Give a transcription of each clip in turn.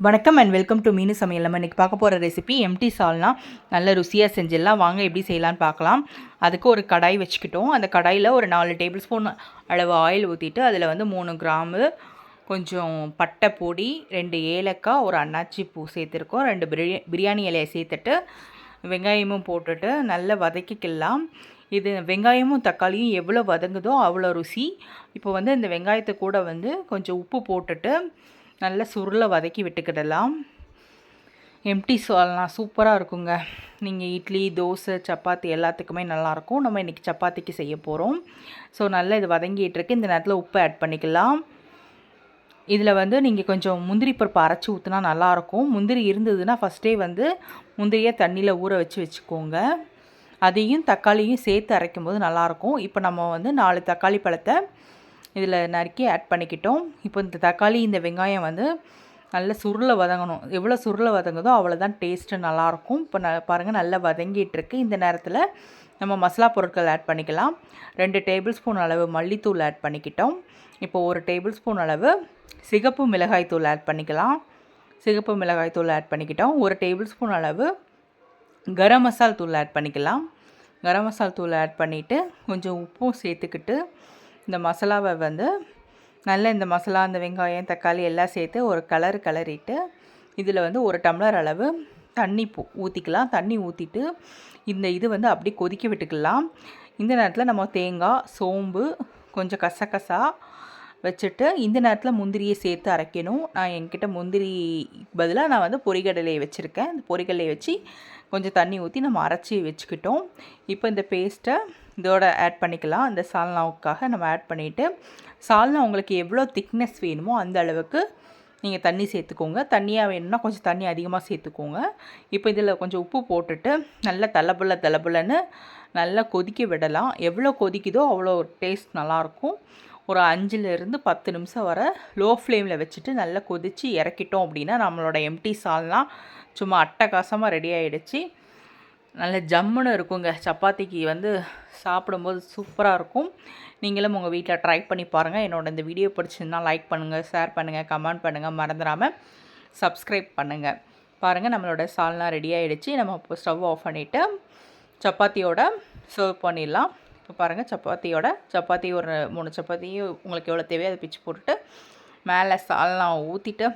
வணக்கம் and welcome to மீனு சமையல். நம்ம இன்றைக்கி பார்க்க போகிற ரெசிபி எம்டி சால்னா நல்ல ருசியாக செஞ்சிடலாம். வாங்க எப்படி செய்யலான்னு பார்க்கலாம். அதுக்கு ஒரு கடாய் வச்சுக்கிட்டோம். அந்த கடாயில் ஒரு நாலு டேபிள் ஸ்பூன் அளவு ஆயில் ஊற்றிட்டு அதில் வந்து மூணு கிராமு கொஞ்சம் பட்டை பொடி ரெண்டு ஏலக்காய் ஒரு அன்னாச்சி பூ சேர்த்துருக்கோம். ரெண்டு பிரியா பிரியாணி இலையை சேர்த்துட்டு வெங்காயமும் போட்டுட்டு நல்லா வதக்கிக்கலாம். இது வெங்காயமும் தக்காளியும் எவ்வளோ வதங்குதோ அவ்வளோ ருசி. இப்போ வந்து இந்த வெங்காயத்தை கூட வந்து கொஞ்சம் உப்பு போட்டுட்டு நல்லா சுருளை வதக்கி விட்டுக்கிடலாம். எம்டி சொல்லலாம் சூப்பராக இருக்குங்க. நீங்கள் இட்லி தோசை சப்பாத்தி எல்லாத்துக்குமே நல்லாயிருக்கும் நம்ம இன்றைக்கி சப்பாத்திக்கு செய்ய போகிறோம் ஸோ நல்லா இது வதங்கிட்டுருக்கு. இந்த நேரத்தில் உப்பு ஆட் பண்ணிக்கலாம். இதில் வந்து நீங்கள் கொஞ்சம் முந்திரி பருப்பு அரைச்சி ஊற்றினா நல்லாயிருக்கும் முந்திரி இருந்ததுன்னா ஃபஸ்ட்டே வந்து முந்திரியை தண்ணியில் ஊற வச்சு வச்சுக்கோங்க. அதையும் தக்காளியும் சேர்த்து அரைக்கும் போது நல்லாயிருக்கும் இப்போ நம்ம வந்து நாலு தக்காளி பழத்தை இதில் நறுக்கி ஆட் பண்ணிக்கிட்டோம். இப்போ இந்த தக்காளி இந்த வெங்காயம் வந்து நல்ல சுருளை வதங்கணும். எவ்வளோ சுருளை வதங்குதோ அவ்வளோதான் டேஸ்ட்டு நல்லாயிருக்கும். இப்போ ந பாருங்கள் நல்லா வதங்கிட்டுருக்கு. இந்த நேரத்தில் நம்ம மசாலா பொருட்கள் ஆட் பண்ணிக்கலாம். ரெண்டு டேபிள் ஸ்பூன் அளவு மல்லித்தூள் ஆட் பண்ணிக்கிட்டோம். இப்போ ஒரு டேபிள் ஸ்பூன் அளவு சிகப்பு மிளகாய் தூள் ஆட் பண்ணிக்கலாம். சிகப்பு மிளகாய் தூள் ஆட் பண்ணிக்கிட்டோம். ஒரு டேபிள் ஸ்பூன் அளவு கரம் மசால் தூள் ஆட் பண்ணிக்கலாம். கரம் மசால் தூள் ஆட் பண்ணிவிட்டு கொஞ்சம் உப்பும் சேர்த்துக்கிட்டு இந்த மசாலாவை வந்து நல்ல இந்த மசாலா இந்த வெங்காயம் தக்காளி எல்லாம் சேர்த்து ஒரு கலர் கலரிட்டு இதில் வந்து ஒரு டம்ளர் அளவு தண்ணி பூ ஊற்றிக்கலாம் தண்ணி ஊற்றிட்டு இந்த இது வந்து அப்படி கொதிக்க விட்டுக்கலாம். இந்த நேரத்தில் நம்ம தேங்காய் சோம்பு கொஞ்சம் கசகசா வச்சுட்டு இந்த நேரத்தில் முந்திரியை சேர்த்து அரைக்கணும். நான் என்கிட்ட முந்திரி பதிலாக நான் வந்து பொரிகடலையை வச்சுருக்கேன். இந்த பொரிகடலையை வச்சு கொஞ்சம் தண்ணி ஊற்றி நம்ம அரைச்சி வச்சுக்கிட்டோம். இப்போ இந்த பேஸ்ட்டை இதோட ஆட் பண்ணிக்கலாம். இந்த சால்னாவுக்காக நம்ம ஆட் பண்ணிவிட்டு சால்னா உங்களுக்கு எவ்வளோ திக்னஸ் வேணுமோ அந்த அளவுக்கு நீங்கள் தண்ணி சேர்த்துக்கோங்க. தண்ணியாக வேணும்னா கொஞ்சம் தண்ணி அதிகமாக சேர்த்துக்கோங்க. இப்போ இதில் கொஞ்சம் உப்பு போட்டுட்டு நல்லா தலபுல தலைபுலன்னு நல்லா கொதிக்க விடலாம். எவ்வளோ கொதிக்குதோ அவ்வளோ டேஸ்ட் நல்லாயிருக்கும். ஒரு அஞ்சுலேருந்து பத்து நிமிஷம் வர லோ ஃப்ளேமில் வச்சுட்டு நல்லா கொதித்து இறக்கிட்டோம் அப்படின்னா நம்மளோட எம்டி சால்லாம் சும்மா அட்டகாசமாக ரெடி ஆகிடுச்சு நல்ல ஜம்முன்னு இருக்குங்க. சப்பாத்திக்கு வந்து சாப்பிடும்போது சூப்பராக இருக்கும். நீங்களும் உங்கள் வீட்டில் ட்ரை பண்ணி பாருங்கள் என்னோட இந்த வீடியோ பிடிச்சிருந்தால் லைக் பண்ணுங்கள் ஷேர் பண்ணுங்கள் கமெண்ட் பண்ணுங்கள் மறந்துடாமல் சப்ஸ்கிரைப் பண்ணுங்கள் பாருங்கள் நம்மளோட சால்னா ரெடி ஆகிடுச்சு நம்ம இப்போ ஸ்டவ் ஆஃப் பண்ணிவிட்டு சப்பாத்தியோட சர்வ் பண்ணிடலாம். இப்போ பாருங்கள் சப்பாத்தியோட சப்பாத்தி ஒரு மூணு சப்பாத்தியும் உங்களுக்கு எவ்வளோ தேவையோ அதை பிச்சு போட்டுட்டு மேலே சால்னா ஊற்றிட்டு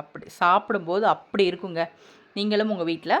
அப்படி சாப்பிடும்போது அப்படி இருக்குங்க. நீங்களும் உங்கள் வீட்டில்